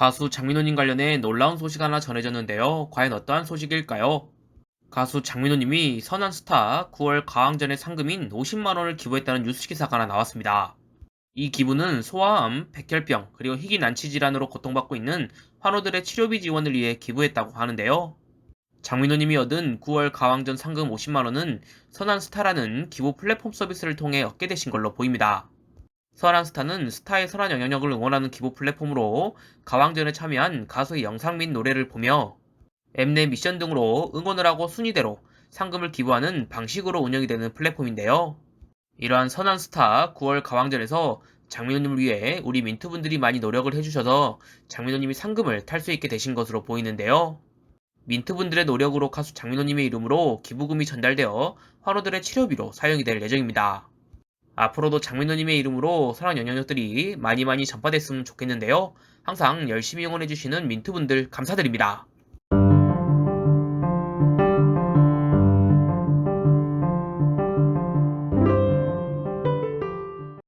가수 장민호님 관련해 놀라운 소식 하나 전해졌는데요. 과연 어떠한 소식일까요? 가수 장민호님이 선한 스타 9월 가왕전의 상금인 50만원을 기부했다는 뉴스 기사가 하나 나왔습니다. 이 기부는 소아암, 백혈병, 그리고 희귀 난치 질환으로 고통받고 있는 환우들의 치료비 지원을 위해 기부했다고 하는데요. 장민호님이 얻은 9월 가왕전 상금 50만원은 선한 스타라는 기부 플랫폼 서비스를 통해 얻게 되신 걸로 보입니다. 선한 스타는 스타의 선한 영향력을 응원하는 기부 플랫폼으로 가왕전에 참여한 가수의 영상 및 노래를 보며 앱내 미션 등으로 응원을 하고 순위대로 상금을 기부하는 방식으로 운영이 되는 플랫폼인데요. 이러한 선한 스타 9월 가왕전에서 장민호님을 위해 우리 민트분들이 많이 노력을 해주셔서 장민호님이 상금을 탈 수 있게 되신 것으로 보이는데요. 민트분들의 노력으로 가수 장민호님의 이름으로 기부금이 전달되어 환우들의 치료비로 사용이 될 예정입니다. 앞으로도 장민호님의 이름으로 선한 영향력들이 많이 많이 전파됐으면 좋겠는데요. 항상 열심히 응원해주시는 민트분들 감사드립니다.